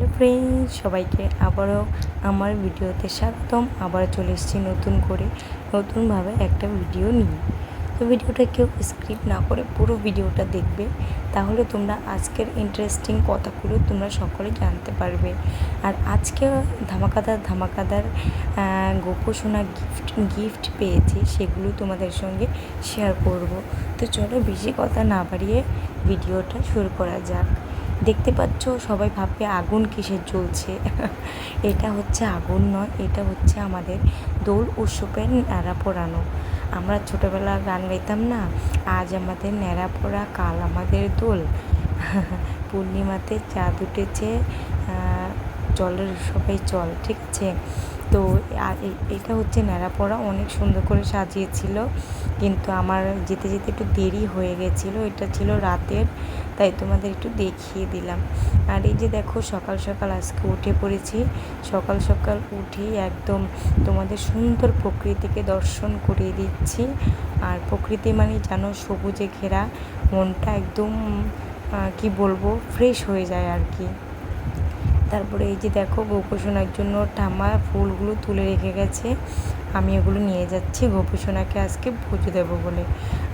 Hello friend সবাইকে আবারও আমার ভিডিওতে স্বাগতম। আবার চলে এসেছি নতুন করে, নতুনভাবে একটা ভিডিও নিয়ে। তো ভিডিওটা কেউ স্ক্রিপ্ট না করে পুরো ভিডিওটা দেখবে। তাহলে তোমরা আজকের ইন্টারেস্টিং কথাগুলো তোমরা সকলে জানতে পারবে। আর আজকে ধামাকাদার ধামাকাদার গোপোষণা গিফট গিফট পেয়েছি, সেগুলো তোমাদের সঙ্গে শেয়ার করব। তো চলো বেশি কথা না বাড়িয়ে ভিডিওটা শুরু করা যাক। দেখতে পাচ্ছ, সবাই ভাববে আগুন কিসের জ্বলছে? এটা হচ্ছে আগুন নয়, এটা হচ্ছে আমাদের দোল উৎসবের ন্যাড়া পোড়ানো। আমরা ছোটোবেলা গান গাইতাম না, আজ আমাদের ন্যাড়া পোড়া, কাল আমাদের দোল। পূর্ণিমাতে চাঁদ উঠেছে জলের সবাই চল ঠিক আছে? তো এটা হচ্ছে ন্যাড়া ন্যাড়াপড়া অনেক সুন্দর করে সাজিয়েছিল। কিন্তু আমার যেতে যেতে একটু দেরি হয়ে গেছিল, এটা ছিল রাতের তাই তোমাদের একটু দেখিয়ে দিলাম। আর এই যে দেখো, সকাল সকাল আজকে উঠে পড়েছি। সকাল সকাল উঠেই একদম তোমাদের সুন্দর প্রকৃতিকে দর্শন করিয়ে দিচ্ছি। আর প্রকৃতি মানে জানো সবুজে ঘেরা, মনটা একদম কি বলব ফ্রেশ হয়ে যায় আর কি। তারপরে এই যে দেখো গোপোষণার জন্য ঠাম্মা ফুলগুলো তুলে রেখে গেছে। আমি এগুলো নিয়ে যাচ্ছি গোপোষণাকে আজকে পুজো দেবো বলে।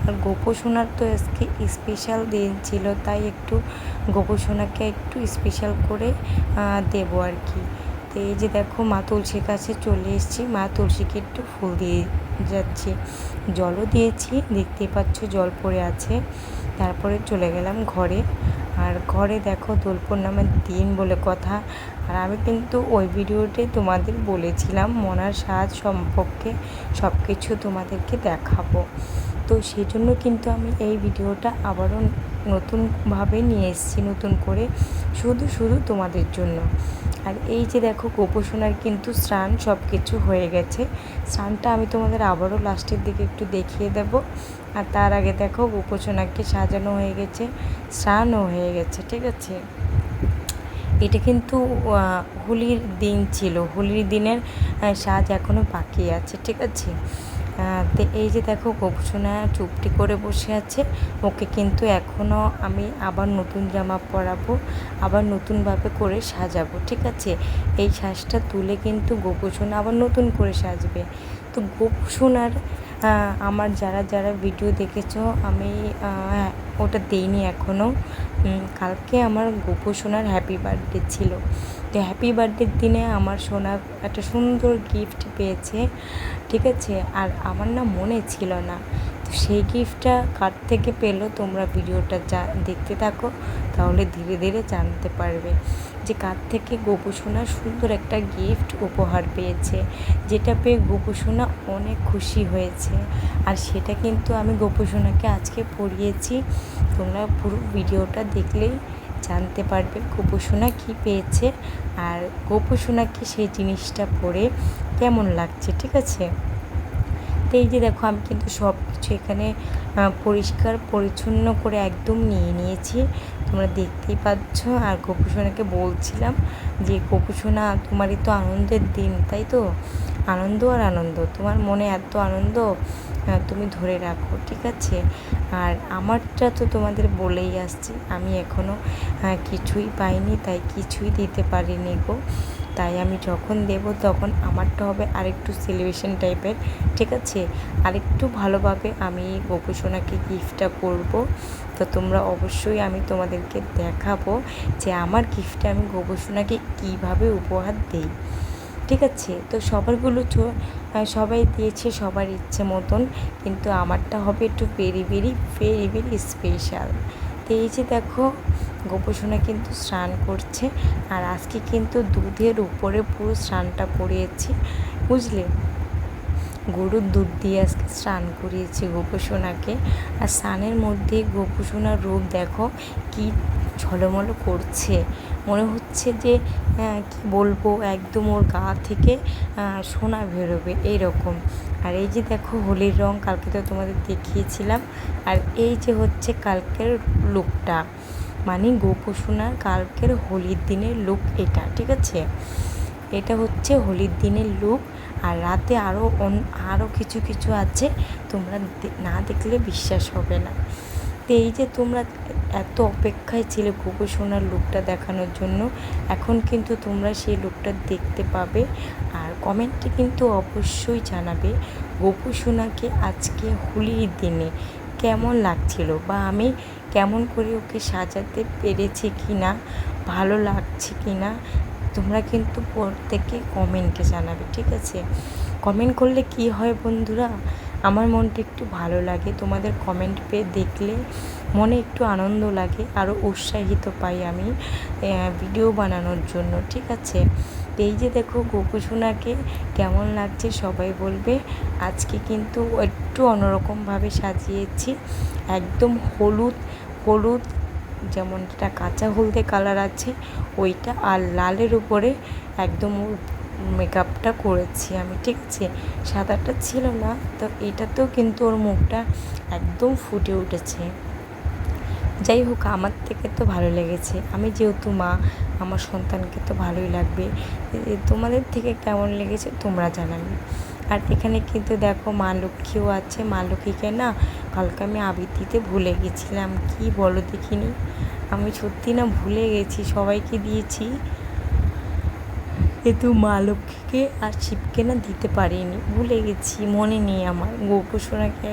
আর গোপোষণার তো আজকে স্পেশাল দিন ছিল, তাই একটু গোপোষণাকে একটু স্পেশাল করে দেবো আর কি। তো এই যে দেখো মা তুলসীর কাছে চলে এসেছি, মা তুলসীকে একটু ফুল দিয়ে যাচ্ছি। জলও দিয়েছি, দেখতেই পাচ্ছ জল পড়ে আছে। তারপরে চলে গেলাম ঘরে। আর ঘরে দেখো দোল পূর্ণিমার দিন বলে কথা। আর আমি কিন্তু ওই ভিডিওতে তোমাদের বলেছিলাম মনার সাজ সম্পর্কে সব কিছু তোমাদেরকে দেখাবো। তো সেজন্য কিন্তু আমি এই ভিডিওটা আবারও নতুনভাবে নিয়ে এসেছি, নতুন করে শুধু শুধু তোমাদের জন্য। আর এই যে দেখো গোপোষণার কিন্তু স্নান সব কিছু হয়ে গেছে। স্নানটা আমি তোমাদের আবারও লাস্টের দিকে একটু দেখিয়ে দেব। আর তার আগে দেখো গোপোষণাকে সাজানো হয়ে গেছে, স্নানও হয়ে গেছে, ঠিক আছে? এটা কিন্তু হোলির দিন ছিল। হোলির দিনের সাজ এখনও বাকি আছে, ঠিক আছে? তো এই যে দেখো গোপসোনা চুপটি করে বসে আছে, ওকে কিন্তু এখনও আমি আবার নতুন জামা পরাবো, আবার নতুনভাবে করে সাজাবো, ঠিক আছে? এই সাজটা তুলে কিন্তু গোপসোনা আবার নতুন করে সাজবে। তো গোপসোনার আমার যারা যারা ভিডিও দেখেছ আমি হ্যাঁ, ওটা দেইনি এখনও কালকে আমার গোপু সোনার হ্যাপি বার্থডে ছিল। তো হ্যাপি বার্থডের দিনে আমার সোনা একটা সুন্দর গিফট পেয়েছে ঠিক আছে? আর আমার না মনে ছিল না। তো সেই গিফটটা কার থেকে পেল তোমরা ভিডিওটা যা দেখতে থাকো তাহলে ধীরে ধীরে জানতে পারবে। যে কার থেকে গোপু সোনা সুন্দর একটা গিফট উপহার পেয়েছে, যেটা পেয়ে গোপু সোনা অনেক খুশি হয়েছে। আর সেটা কিন্তু আমি গোপু সোনাকে আজকে পড়িয়েছি। তোমরা পুরো ভিডিওটা দেখলেই জানতে পারবে গোপু সোনা কী পেয়েছে আর গোপু সোনাকে সেই জিনিসটা পরে কেমন লাগছে, ঠিক আছে? তো এই যে দেখো, আমি কিন্তু সব কিছু এখানে পরিষ্কার পরিচ্ছন্ন করে একদম নিয়ে নিয়েছি। তোমরা দেখতেই পাচ্ছ। আর গোপুসোনাকে বলছিলাম যে গোপুসোনা তোমারই তো আনন্দের দিন তাই তো? আনন্দ আর আনন্দ তোমার মনে এত আনন্দ? আহ, তুমি ধরে রাখো ঠিক আছে? আর আমারটা তো তোমাদের বলেই আসছি আমি এখনও কিছুই পাইনি তাই কিছুই দিতে পারিনি গো। তাই আমি যখন দেব তখন আমারটা হবে আরেকটু সেলিব্রেশন টাইপের ঠিক আছে? আরেকটু ভালোভাবে আমি গোপুসোনাকে গিফটটা করব। তো তোমরা অবশ্যই আমি তোমাদেরকে দেখাবো যে আমার গিফটটা আমি গোপুসোনাকে কীভাবে উপহার দিই, ঠিক আছে? তো সবারগুলো সবাই দিয়েছে সবার ইচ্ছে মতন, কিন্তু আমারটা হবে একটু very very very very special এই যে দেখো গোপোষণা কিন্তু স্নান করছে। আর আজকে কিন্তু দুধের উপরে পুরো স্নানটা করিয়েছি, বুঝলে? গরুর দুধ দিয়ে আজকে স্নান করিয়েছি গোপসোনাকে। আর স্নানের মধ্যে গোপসোনার রূপ দেখো, কি ঝলমল করছে। মনে হচ্ছে যে আহ, কি বলব একদম ওর গা থেকে সোনা বেরোবে এইরকম। আর এই যে দেখো হোলির রং কালকে তো তোমাদের দেখিয়েছিলাম। আর এই যে হচ্ছে কালকের লুকটা মানে গোপোষণার কালকের হোলির দিনের লুক এটা ঠিক আছে? এটা হচ্ছে হোলির দিনের লুক। আর রাতে আরও আরও কিছু কিছু আছে তোমরা না দেখলে বিশ্বাস হবে না। এই যে তোমরা এত অপেক্ষায় ছিলে গোপু সোনার লুকটা দেখানোর জন্য, এখন কিন্তু তোমরা সেই লুকটা দেখতে পাবে। আর কমেন্টে কিন্তু অবশ্যই জানাবে গোপু সোনাকে আজকে হোলির দিনে কেমন লাগছিল বা আমি কেমন করে ওকে সাজাতে পেরেছি কি না ভালো লাগছে কি না তোমরা কিন্তু প্রত্যেকে কমেন্টে জানাবে, ঠিক আছে? কমেন্ট করলে কি হয় বন্ধুরা? আমার মনটা একটু ভালো লাগে, তোমাদের কমেন্ট পেয়ে দেখলে মনে একটু আনন্দ লাগে আরও উৎসাহিত পাই আমি ভিডিও বানানোর জন্য, ঠিক আছে? এই যে দেখো গোপুসোনাকে কেমন লাগছে সবাই বলবে। আজকে কিন্তু একটু অন্যরকমভাবে সাজিয়েছি, একদম হলুদ হলুদ যেমন এটা কাঁচা হলদে কালার আছে, ওইটা আর লালের উপরে একদম মেকআপটা করেছি আমি, ঠিক আছে? সাদাটা ছিল না, তো এটাতেও কিন্তু ওর মুখটা একদম ফুটে উঠেছে। যাই হোক, আমার থেকে তো ভালো লেগেছে। আমি যেহেতু মা, আমার সন্তানকে তো ভালোই লাগবে। তোমাদের থেকে কেমন লেগেছে তোমরা জানাবে। আর এখানে কিন্তু দেখো, মা লক্ষ্মীও আছে। মা লক্ষ্মীকে না কালকে আমি আবৃত্তিতে ভুলে গেছিলাম। কি বলো দেখিনি? আমি সত্যি না ভুলে গেছি, সবাইকে দিয়েছি। কিন্তু মা লক্ষ্মীকে আর শিবকে না দিতে পারিনি। ভুলে গেছি, মনে নেই আমার। গোপুসোনাকে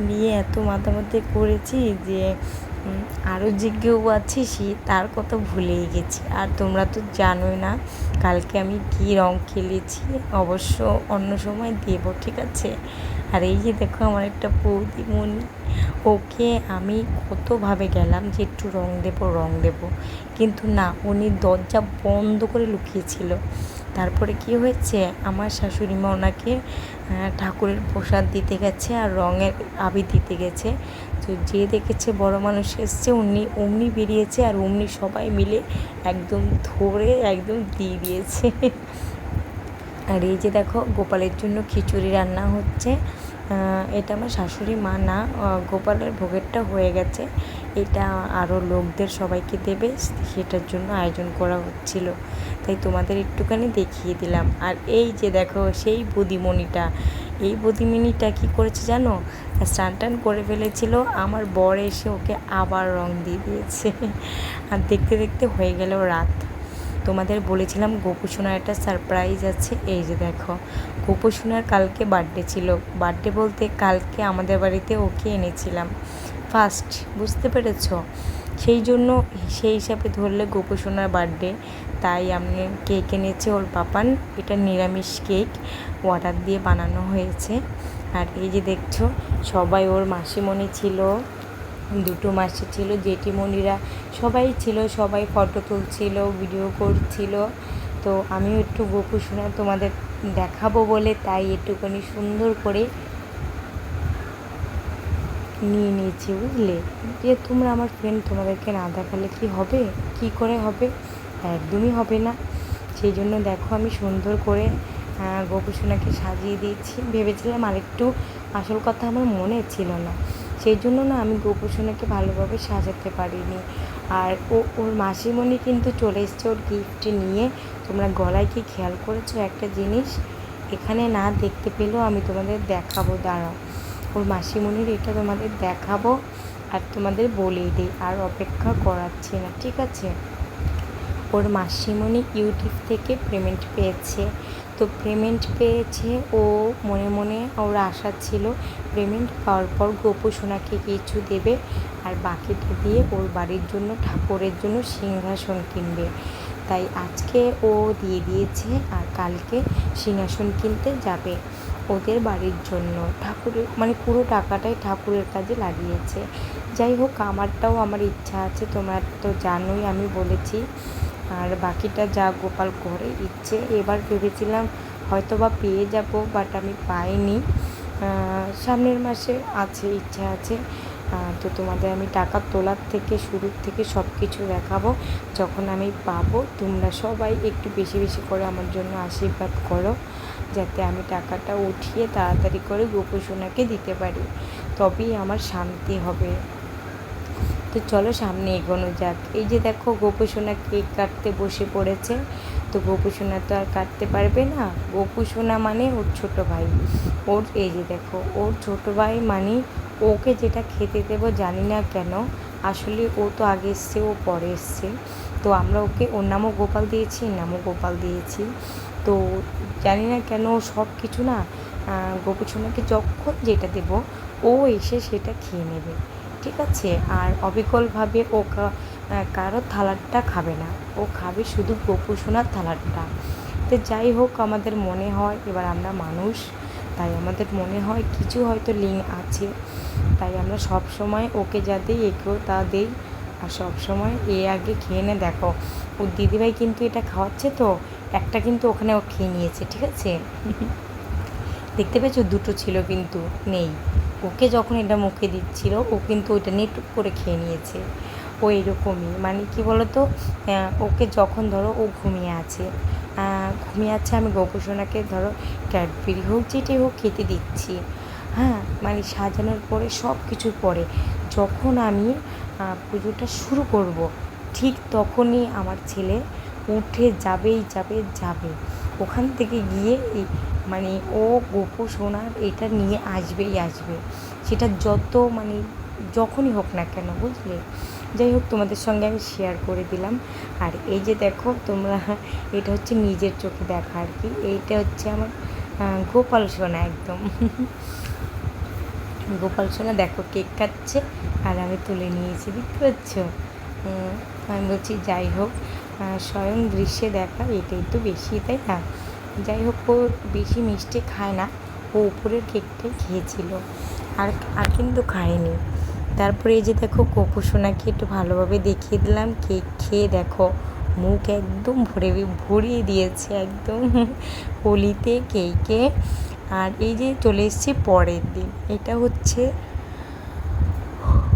নিয়ে এত মাথামধ্যে করেছি যে আরও যে কেউ আছে সে তার কথা ভুলেই গেছি। আর তোমরা তো জানোই না, কালকে আমি কী রং খেলেছি, অবশ্য অন্য সময় দেব, ঠিক আছে? আর এই যে দেখো আমার একটা বৌদিমণি। ওকে আমি কতভাবে গেলাম যে একটু রং দেবো রং দেবো। কিন্তু না, উনি দরজা বন্ধ করে লুকিয়েছিল। তারপরে কি হয়েছে? আমার শাশুড়ি মা ওনাকে ঠাকুরের প্রসাদ দিতে গেছে আর রঙের আবির দিতে গেছে। তো যে দেখেছে বড় মানুষ এসছে, উনি অমনি বেরিয়েছে আর অমনি সবাই মিলে একদম ধরে একদম দিয়ে দিয়েছে। আর এই যে দেখো, গোপালের জন্য খিচুড়ি রান্না হচ্ছে। এটা আমার শাশুড়ি মা না গোপালের ভোগেরটা হয়ে গেছে। এটা আরও লোকদের সবাইকে দেবে, সেটার জন্য আয়োজন করা হচ্ছিল। তাই তোমাদের একটুখানি দেখিয়ে দিলাম। আর এই যে দেখো, সেই বুদিমণিটা। এই বুদিমণিটা কি করেছে জানো? স্নান টান করে ফেলেছিল। আমার বর এসে ওকে আবার রং দিয়ে দিয়েছে। আর দেখতে দেখতে হয়ে গেল রাত। তোমাদের বলেছিলাম গোপুসোনার একটা সারপ্রাইজ আছে। এই যে দেখো গোপুসোনার কালকে বার্থডে ছিল। বার্থডে বলতে কালকে আমাদের বাড়িতে ওকে এনেছিলাম। ফার্স্ট বুঝতে পেরেছ? সেই জন্য সেই হিসাবে ধরলে গোপুসোনার বার্থডে তাই আমি কেক এনেছে ওর পাপান এটা নিরামিষ কেক অর্ডার দিয়ে বানানো হয়েছে। আর এই যে দেখছ, সবাই ওর মাসিমণি ছিল। দুটো মাসি ছিল, জেঠিমণিরা সবাই ছিল, সবাই ফটো তুলছিল ভিডিও করছিল। তো আমিও একটু গোপু শোনা তোমাদের দেখাবো বলে তাই একটুখানি সুন্দর করে নিয়ে নিয়েছি, বুঝলে? যে তোমরা আমার ফ্রেন্ড তোমাদেরকে না দেখালে কি হবে? কি করে হবে? একদমই হবে না। সেই জন্য দেখো আমি সুন্দর করে গোপুসোনাকে সাজিয়ে দিয়েছি। ভেবেছিলাম আরেকটু আসল কথা আমার মনে ছিল না। সেই জন্য না আমি গোপুসোনাকে ভালোভাবে সাজাতে পারিনি। আর ও, ওর মাসিমণি কিন্তু চলে এসছে ওর গিফট নিয়ে। তোমরা গলায় কি খেয়াল করেছ একটা জিনিস? এখানে না দেখতে পেলেও আমি তোমাদের দেখাবো, দাঁড়াও। ওর মাসিমণির এটা তোমাদের দেখাবো আর তোমাদের বলেই দিই, আর অপেক্ষা করাচ্ছি না, ঠিক আছে? ওর মাসিমণি ইউটিউব থেকে পেমেন্ট পেয়েছে। তো পেমেন্ট পেয়েছে। ও মনে মনে ওর আশা ছিল পেমেন্ট পাওয়ার পর গোপু সোনাকে কিছু দেবে আর বাকিটা দিয়ে ওর বাড়ির জন্য, ঠাকুরের জন্য সিংহাসন কিনবে। তাই আজকে ও দিয়ে দিয়েছে আর কালকে সিংহাসন কিনতে যাবে ওদের বাড়ির জন্য। ঠাকুরের মানে পুরো টাকাটাই ঠাকুরের কাজে লাগিয়েছে। যাই হোক, আমারটাও আমার ইচ্ছা আছে, তোমরা তো জানোই, আমি বলেছি। আর বাকিটা যা গোপাল করে ইচ্ছে এবার ভেবেছিলাম হয়তো বা পেয়ে যাব বাট আমি পাইনি। সামনের মাসে আছে, ইচ্ছা আছে। তো তোমাদের আমি টাকা তোলার থেকে, শুরুর থেকে সব কিছু দেখাবো। যখন আমি পাবো, তোমরা সবাই একটু বেশি বেশি করে আমার জন্য আশীর্বাদ করো, যাতে আমি টাকাটা উঠিয়ে তাড়াতাড়ি করে গোপুসোনাকে দিতে পারি। তবেই আমার শান্তি হবে। তো চলো সামনে এগোনো যাক। এই যে দেখো গোপুসোনা কেক কাটতে বসে পড়েছে। তো গোপুসোনা তো আর কাটতে পারবে না। গোপুসোনা মানে ওর ছোট ভাই। ওর এই যে দেখো, ওর ছোট ভাই মানে ওকে যেটা খেতে দেবো জানি না কেন, আসলে ও তো আগে এসছে, ও পরে এসছে। তো আমরা ওকে, ওর নামও গোপাল দিয়েছি নামও গোপাল দিয়েছি। তো জানি না কেন সব কিছু না গোপুসোনাকে যখন যেটা দেবো, ও এসে সেটা খেয়ে নেবে। ঠিক আছে, আর অবিকলভাবে ও কারও থালারটা খাবে না। ও খাবে শুধু গোপুসোনার থালারটা তো যাই হোক, আমাদের মনে হয়, এবার আমরা মানুষ, তাই আমাদের মনে হয় কিছু হয়তো লিঙ্ক আছে। তাই আমরা সব সময় ওকে যা দিই, একেও তা দিই। আর সব সময় এ আগে খেয়ে নে, দেখো। ওর দিদিভাই কিন্তু এটা খাওয়াচ্ছে তো, একটা কিন্তু ওখানে ও খেয়ে নিয়েছে, ঠিক আছে? দেখতে পেয়েছ? দুটো ছিল কিন্তু নেই। ওকে যখন এটা মুখে দিচ্ছিল, ও কিন্তু ওইটা নিয়ে টুক করে খেয়ে নিয়েছে। ও এরকমই। মানে কি বলতো? ওকে যখন ধরো ও ঘুমিয়ে আছে ঘুমিয়ে আছে আমি গোপুসোনাকে ধরো ক্যাডবেরি হোক, যেটাই হোক খেতে দিচ্ছি। হ্যাঁ মানে সাজানোর পরে সব কিছুর পরে যখন আমি পুজোটা শুরু করব, ঠিক তখনই আমার ছেলে উঠে যাবেই যাবে যাবে। ওখান থেকে গিয়ে এই মানে ও গোপু সোনার এটা নিয়ে আসবেই আসবে। সেটা যত মানে যখনই হোক না কেন, বুঝলে? যাই হোক, তোমাদের সঙ্গে আমি শেয়ার করে দিলাম। আর এই যে দেখো, তোমরা এটা হচ্ছে নিজের চোখে দেখা আর কি। এইটা হচ্ছে আমার গোপাল সোনা একদম। গোপাল সোনা, দেখো কেক কাটছে আর আমি তুলে নিয়েছি, দেখতে পাচ্ছ? আমি বলছি যাই হোক স্বয়ং দৃশ্যে দেখা, এটাই তো বেশি, তাই না? যাই হোক, ও বেশি মিষ্টি খায় না। ও উপরের কেকটাই খেয়েছিল। আর আর কিন্তু খায়নি। তারপরে এই যে দেখো, কোকো সোনাকে একটু ভালোভাবে দেখিয়ে দিলাম। কেক খেয়ে দেখো, মুখ একদম ভরে, ভরিয়ে দিয়েছে একদম হোলিতে কেকে। আর এই যে চলে এসছে পরের দিন। এটা হচ্ছে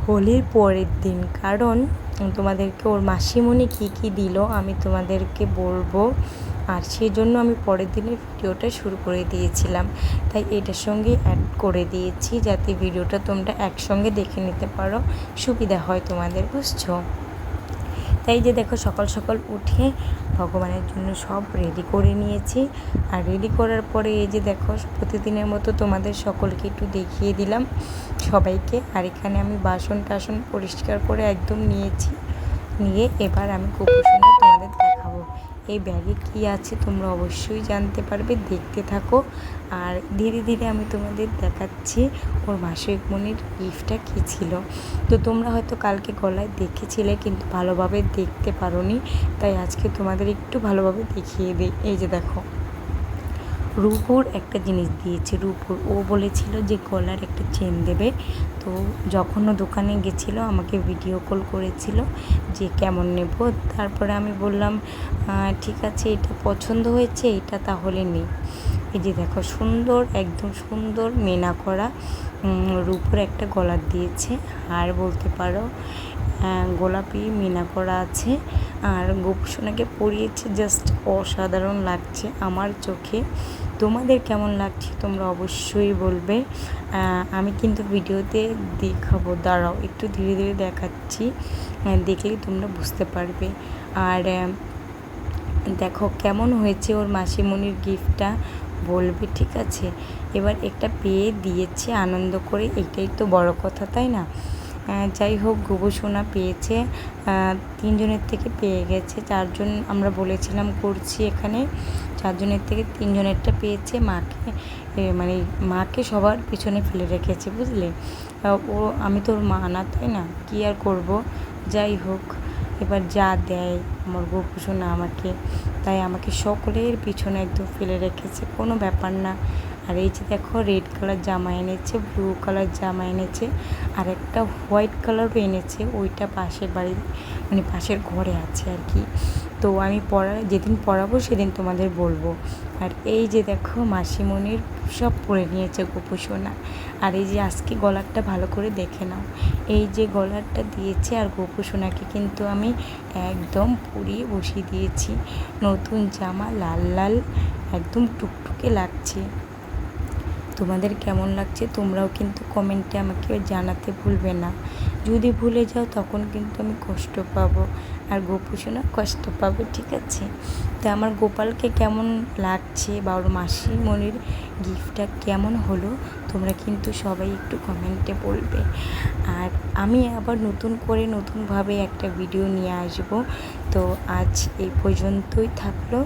হোলির পরের দিন। কারণ তোমাদেরকে ওর মাসিমণি কী কী দিল আমি তোমাদেরকে বলব। আর সেই জন্য আমি পরের দিনের ভিডিওটা শুরু করে দিয়েছিলাম। তাই এটার সঙ্গে অ্যাড করে দিয়েছি যাতে ভিডিওটা তোমরা একসঙ্গে দেখে নিতে পারো। সুবিধা হয় তোমাদের, বুঝছ? তাই যে দেখো, সকাল সকাল উঠে ভগবানের জন্য সব রেডি করে নিয়েছি। আর রেডি করার পরে এই যে দেখো, প্রতিদিনের মতো তোমাদের সকলকে একটু দেখিয়ে দিলাম সবাইকে। আর এখানে আমি বাসন টাসন পরিষ্কার করে একদম নিয়েছি। নিয়ে এবার আমি দেখাবো এই ব্যাগে কি আছে তোমরা অবশ্যই জানতে পারবে, দেখতে থাকো। আর ধীরে ধীরে আমি তোমাদের দেখাচ্ছি ওর মাসিক মনির গিফটটা কী ছিল। তো তোমরা হয়তো কালকে গলায় দেখেছিলে কিন্তু ভালোভাবে দেখতে পারোনি, তাই আজকে তোমাদের একটু ভালোভাবে দেখিয়ে দিই। এই যে দেখো। রূপুর একটা জিনিস দিয়েছে। রূপোর, ও বলেছিল যে গলার একটা চেন দেবে। তো যখন ও দোকানে গেছিল, আমাকে ভিডিও কল করেছিল যে কেমন নেব? তারপরে আমি বললাম ঠিক আছে, এটা পছন্দ হয়েছে, এটা তাহলে নেই এই যে দেখো, সুন্দর, একদম সুন্দর মেনা করা রূপোর একটা গলার দিয়েছে। আর বলতে পারো গোলাপি মিনা করা আছে। আর গোপসোনাকে পরিয়েছে জাস্ট অসাধারণ লাগছে আমার চোখে। তোমাদের কেমন লাগছে তোমরা অবশ্যই বলবে। আমি কিন্তু ভিডিওতে দেখাবো, দাঁড়াও, একটু ধীরে ধীরে দেখাচ্ছি দেখলেই তোমরা বুঝতে পারবে। আর দেখো কেমন হয়েছে ওর মাসিমণির গিফটটা, বলবে, ঠিক আছে? এবার একটা পেয়ে দিয়েছে, আনন্দ করে, এটাই তো বড় কথা, তাই না? যাই হোক, গুবু সোনা পেয়েছে তিনজনের থেকে পেয়ে গেছে, চারজন আমরা বলেছিলাম করছি এখানে। চারজনের থেকে তিনজনেরটা পেয়েছে মাকে মানে মাকে সবার পিছনে ফেলে রেখেছে, বুঝলে? ও, আমি তোর মা না, তাই না? কী আর করব? যাই হোক, এবার যা দেয় আমার গোপুষণ আমাকে। তাই আমাকে সকলের পিছনে একদম ফেলে রেখেছে, কোনো ব্যাপার না। আর এই যে দেখো রেড কালার জামা এনেছে ব্লু কালার জামা এনেছে, আর একটা হোয়াইট কালারও এনেছে, ওইটা পাশের বাড়ির মানে পাশের ঘরে আছে আর কি। তো আমি পড়া, যেদিন পড়াবো সেদিন তোমাদের বলব। আর এই যে দেখো, মাসিমণির সব পরে নিয়েছে গোপু সোনা। আর এই যে আজকে গলারটা ভালো করে দেখে নাও। এই যে গলারটা দিয়েছে আর গোপু সোনাকে কিন্তু আমি একদম পুড়িয়ে বসিয়ে দিয়েছি। নতুন জামা, লাল লাল, একদম টুকটুকে লাগছে। তোমাদের কেমন লাগছে তোমরাও কিন্তু কমেন্টে আমাকে জানাতে ভুলবে না। যদি ভুলে যাও তখন কিন্তু আমি কষ্ট পাবো। আর গোপুসোনা কষ্ট পাবে, ঠিক আছে? তো আমার গোপালকে কেমন লাগছে বা ওর মাসিমণির গিফটটা কেমন হলো, তোমরা কিন্তু সবাই একটু কমেন্টে বলবে। আর আমি আবার নতুন করে নতুনভাবে একটা ভিডিও নিয়ে আসব। তো আজ এই পর্যন্তই থাকল।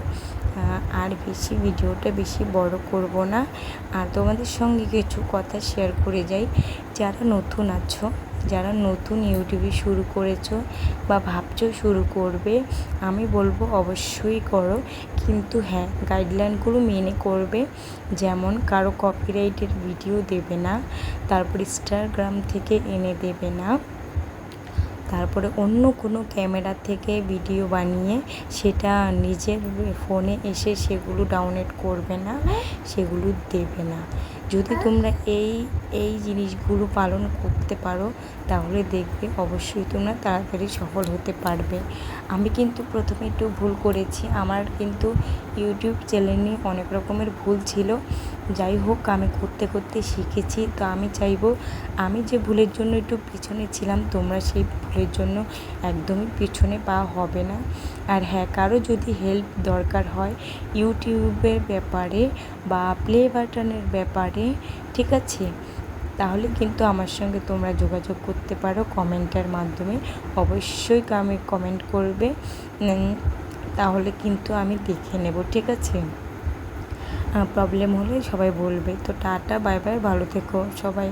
আর বেশি ভিডিওটা বেশি বড় করব না। আর তোমাদের সঙ্গে কিছু কথা শেয়ার করে যাই। যারা নতুন আছো যারা নতুন ইউটিউবে শুরু করেছ বা ভাবছ শুরু করবে, আমি বলব অবশ্যই করো। কিন্তু হ্যাঁ গাইডলাইনগুলো মেনে করবে। যেমন কারও কপিরাইটের ভিডিও দেবে না, তারপর ইনস্টাগ্রাম থেকে এনে দেবে না, তারপরে অন্য কোনো ক্যামেরা থেকে ভিডিও বানিয়ে সেটা নিজের ফোনে এসে সেগুলো ডাউনলোড করবে না, সেগুলো দেবে না। যদি তোমরা এই এই জিনিসগুলো পালন করতে পারো, তাহলে দেখবে অবশ্যই তোমরা তাড়াতাড়ি সফল হতে পারবে। আমি কিন্তু প্রথমে একটু ভুল করেছি। আমার কিন্তু ইউটিউব চ্যানেল অনেক রকমের ভুল ছিল। যাই হোক, আমি করতে করতে শিখেছি। তো আমি চাইব, আমি যে ভুলের জন্য একটু পিছনে ছিলাম, তোমরা সেই ভুলের জন্য একদমই পিছনে পা হবে না। আর হ্যাঁ কারও যদি হেল্প দরকার হয় ইউটিউবের ব্যাপারে বা প্লে বাটনের ব্যাপারে ঠিক আছে? তাহলে কিন্তু আমার সঙ্গে তোমরা যোগাযোগ করতে পারো কমেন্টের মাধ্যমে। অবশ্যই আমি কমেন্ট করবে। তাহলে কিন্তু আমি দেখে নেব, ঠিক আছে? প্রবলেম হলে সবাই বলবে। তো টাটা বাই বাই ভালো থেকো সবাই।